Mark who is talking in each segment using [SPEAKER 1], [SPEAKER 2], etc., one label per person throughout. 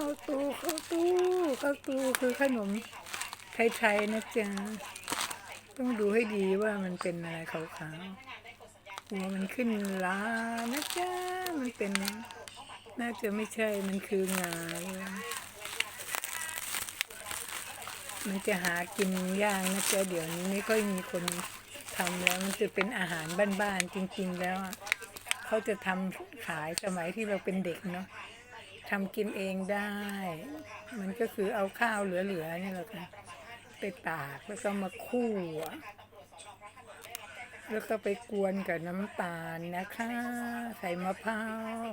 [SPEAKER 1] ข้าวตู้ข้าวตู้ข้าวตู้คือขนมไทยๆนะจ๊ะต้องดูให้ดีว่ามันเป็นอะไรขาวๆหัวมันขึ้นลานะจ๊ะมันเป็น น่าจะไม่ใช่มันคืองาเลยมันจะหากินยากนะจ๊ะเดี๋ยวนี้ไม่ค่อยมีคนทำแล้วมันจะเป็นอาหารบ้านๆจริง ๆ แล้วเขาจะทำขายสมัยที่เราเป็นเด็กเนาะ ทำกินเองได้ มันก็คือเอาข้าวเหลือๆนี่แหละค่ะ ไปตากแล้วก็มาคั่ว แล้วก็ไปกวนกับน้ำตาลนะคะ ใส่มะพร้าว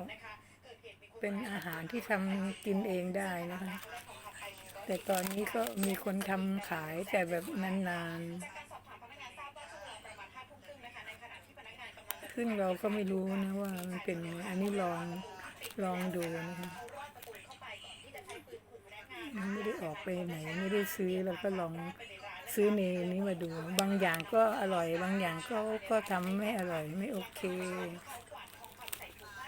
[SPEAKER 1] เป็นอาหารที่ทำกินเองได้นะคะ แต่ตอนนี้ก็มีคนทำขายแต่แบบนานๆ ซึ่งเราก็ไม่รู้นะว่ามันเป็นอันนี้ลองลองดูนะคะมันไม่ได้ ออกไปไหนไม่ได้ซื้อเราก็ลองซื้อในนี้มาดู บางอย่างก็อร่อย บางอย่างก็ก็ทำไม่อร่อยไม่โอเค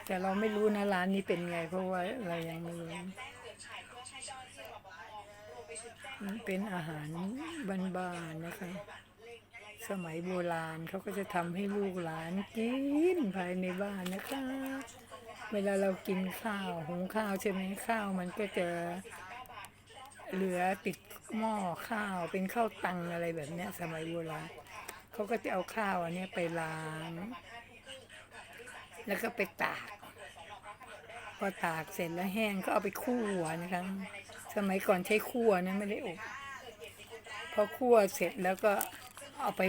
[SPEAKER 1] แต่เราไม่รู้นะร้านนี้เป็นไง เพราะว่าเรายังไม่รู้เป็นอาหารบ้านๆนะคะ สมัยโบราณเขาก็จะทำให้ลูกหลานกินภายในบ้านนะคะ เวลาเรากินข้าวหุงข้าวใช่ไหมข้าวมันก็จะ เหลือติดหม้อข้าวเป็นข้าวตังอะไรแบบเนี้ย สมัยโบราณเขาก็จะเอาข้าวอันนี้ไปล้าง แล้วก็ไปตาก พอตากเสร็จแล้วแห้งก็เอาไปคั่วนะคะสมัยก่อนใช้คั่วนะไม่ได้อบพอคั่วเสร็จแล้วก็เอาไป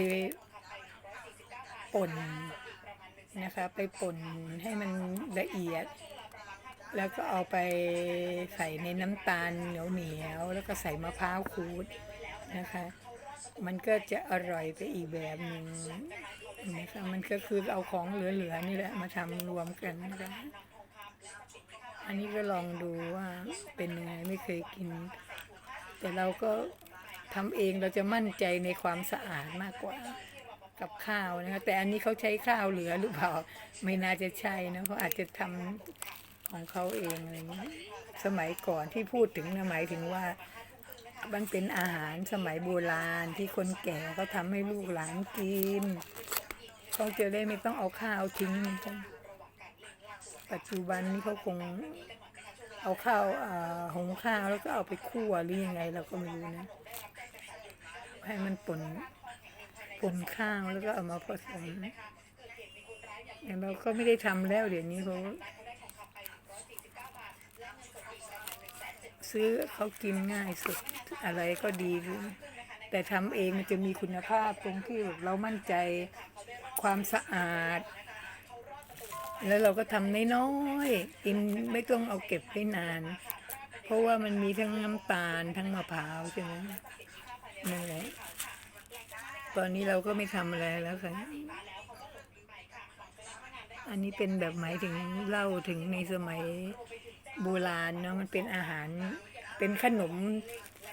[SPEAKER 1] ป่นนะคะ ไปป่นให้มันละเอียด แล้วก็เอาไปใส่ในน้ำตาลเหนียวเหนียวๆแล้วก็ใส่มะพร้าวขูดนะคะ มันก็จะอร่อยไปอีกแบบหนึ่งนะคะมันก็คือเอาของเหลือๆนี่แหละมาทำรวมกันนะคะอันนี้ก็ลองดูว่าเป็นยังไงไม่เคยกิน แต่เราก็ทำเองเราจะมั่นใจในความสะอาดมากกว่ากับข้าวนะคะแต่อันนี้เขาใช้ข้าวเหลือหรือเปล่า ไม่น่าจะใช่นะเขาอาจจะทำ ของเขาเองอะไรอย่างนี้สมัยก่อนที่พูดถึงนะหมายถึงว่ามันเป็นอาหารสมัยโบราณที่คนแก่เขาทำให้ลูกหลานกินเขาจะได้ไม่ต้องเอาข้าวทิ้งปัจจุบันนี้เขาคงเอาข้าวหุงข้าวแล้วก็เอาไปคั่วหรือยังไงเราก็ไม่รู้นะ ให้มันป่นป่นข้าวแล้วก็เอามาผสมเราก็ไม่ได้ทำแล้วเดี๋ยวนี้เขา ซื้อเขากินง่ายสุดอะไรก็ดีขึ้นแต่ทำเองมันจะมีคุณภาพตรงที่เรามั่นใจความสะอาด แล้วเราก็ทำน้อยๆกินไม่ต้องเอาเก็บไว้นาน เพราะว่ามันมีทั้งน้ำตาลทั้งมะพร้าวใช่ไหมนั่นแหละตอนนี้เราก็ไม่ทำอะไรแล้วค่ะอันนี้เป็นแบบหมายถึงเล่าถึงในสมัย โบราณเนาะมันเป็นอาหารเป็นขนม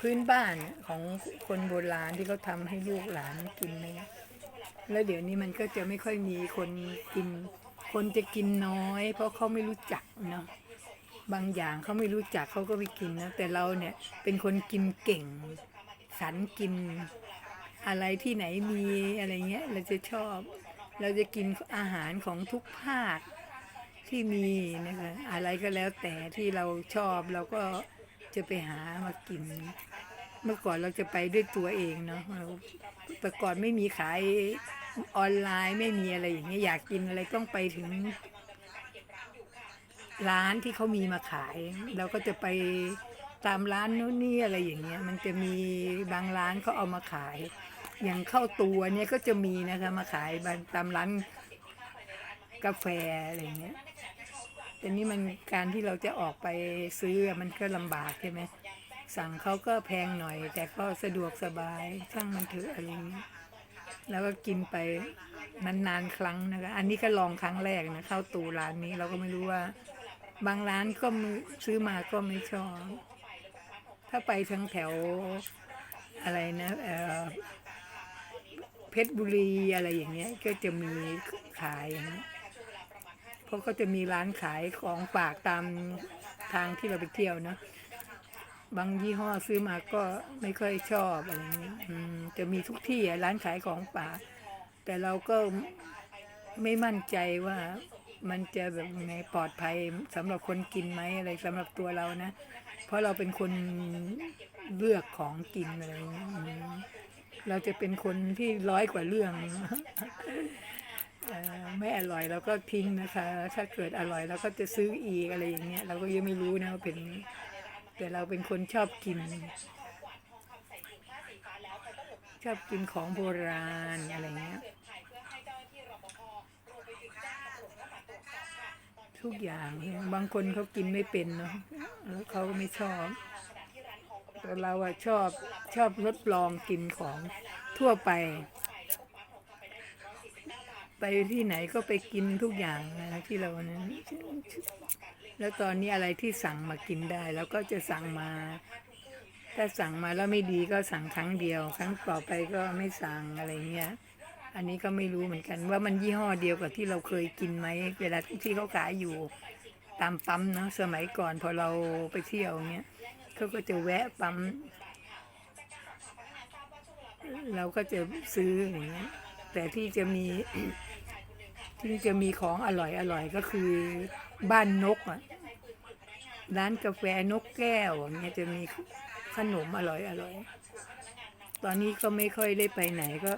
[SPEAKER 1] พื้นบ้านของคนโบราณที่เขาทำให้ลูกหลานกินนะแล้วเดี๋ยวนี้มันก็จะไม่ค่อยมีคนกิน คนจะกินน้อย เพราะเขาไม่รู้จักเนาะบางอย่างเขาไม่รู้จักเขาก็ไม่กินนะแต่เราเนี่ยเป็นคนกินเก่งสันกินอะไรที่ไหนมีอะไรเงี้ย เราจะชอบ เราจะกินอาหารของทุกภาค ที่มีนะคะอะไรก็แล้วแต่ที่เราชอบเราก็จะไปหามากิน เมื่อก่อนเราจะไปด้วยตัวเองเนาะเราแต่ก่อนไม่มีขายออนไลน์ไม่มีอะไรอย่างเงี้ยอยากกินอะไรต้องไปถึง ร้านที่เขามีมาขาย เราก็จะไปตามร้านโน้นนี่อะไรอย่างเงี้ย มันจะมีบางร้านเขาเอามาขาย อย่างเข้าตัวเนี่ยก็จะมีนะคะมาขายตามร้านกาแฟอะไรเงี้ย แต่นี่มันการที่เราจะออกไปซื้อมันก็ลำบากใช่ไหมสั่งเขาก็แพงหน่อย แต่ก็สะดวกสบายช่างมันเถอะอะไรเงี้ยแล้วก็กินไปนานๆครั้งนะคะ อันนี้ก็ลองครั้งแรกนะเข้าตูร้านนี้เราก็ไม่รู้ว่า บางร้านก็ซื้อมาก็ไม่ชอบ ถ้าไปทางแถวอะไรนะเเพชรบุรีอะไรอย่างเงี้ย ก็จะมีขายอย่างเงี้ย เพราะก็จะมีร้านขายของฝากตามทางที่เราไปเที่ยวเนาะบางยี่ห้อซื้อมาก็ไม่ค่อยชอบอะไรเงี้ยจะมีทุกที่อะร้านขายของป่าแต่เราก็ไม่มั่นใจว่ามันจะแบบไงปลอดภัยสำหรับคนกินไหมอะไรสำหรับตัวเรานะ เพราะเราเป็นคนเลือกของกินอะไรเงี้เราจะเป็นคนที่ร้อยกว่าเรื่อง ไม่อร่อยเราก็ทิ้งนะคะ ถ้าเกิดอร่อยเราก็จะซื้ออีกอะไรอย่างเงี้ยเราก็ยังไม่รู้นะว่าเป็นแต่เราเป็นคนชอบกิน ชอบกินของโบราณอะไรเงี้ยทุกอย่างบางคนเขากินไม่เป็นเนาะแล้วเขาไม่ชอบแต่เราอะชอบชอบทดลองกินของทั่วไป ไปที่ไหนก็ไปกินทุกอย่างนะที่เรานั้นแล้วตอนนี้อะไรที่สั่งมากินได้เราก็จะสั่งมา ถ้าสั่งมาแล้วไม่ดีก็สั่งครั้งเดียว ครั้งต่อไปก็ไม่สั่งอะไรเงี้ย อันนี้ก็ไม่รู้เหมือนกัน ว่ามันยี่ห้อเดียวกับที่เราเคยกินไหมเวลาที่เขาขายอยู่ตามปั๊มเนาะสมัยก่อนพอเราไปเที่ยวเนี้ยเขาก็จะแวะปั๊มเราก็จะซื้ออย่างเงี้ยแต่ที่จะมี ที่จะมีของอร่อยอร่อยก็คือบ้านนกอะร้านกาแฟนกแก้วอย่างเงี้ยจะมีขนมอร่อยอร่อย ตอนนี้ก็ไม่ค่อยได้ไปไหนก็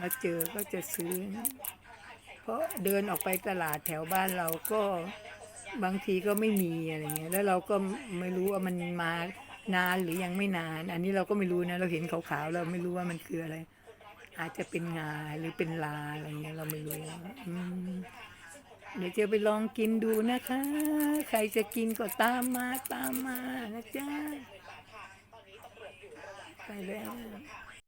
[SPEAKER 1] มาเจอก็จะซื้อ เพราะเดินออกไปตลาดแถวบ้านเราก็บางทีก็ไม่มีอะไรเงี้ย แล้วเราก็ไม่รู้ว่ามันมานานหรือยังไม่นาน อันนี้เราก็ไม่รู้นะ เราเห็นขาวๆเราไม่รู้ว่ามันคืออะไร อาจจะเป็นงาหรือเป็นลาอะไรเงี้ยเราไม่รู้เดี๋ยวจะไปลองกินดูนะคะ ใครจะกินก็ตามมาตามมานะจ๊ะไปแล้ว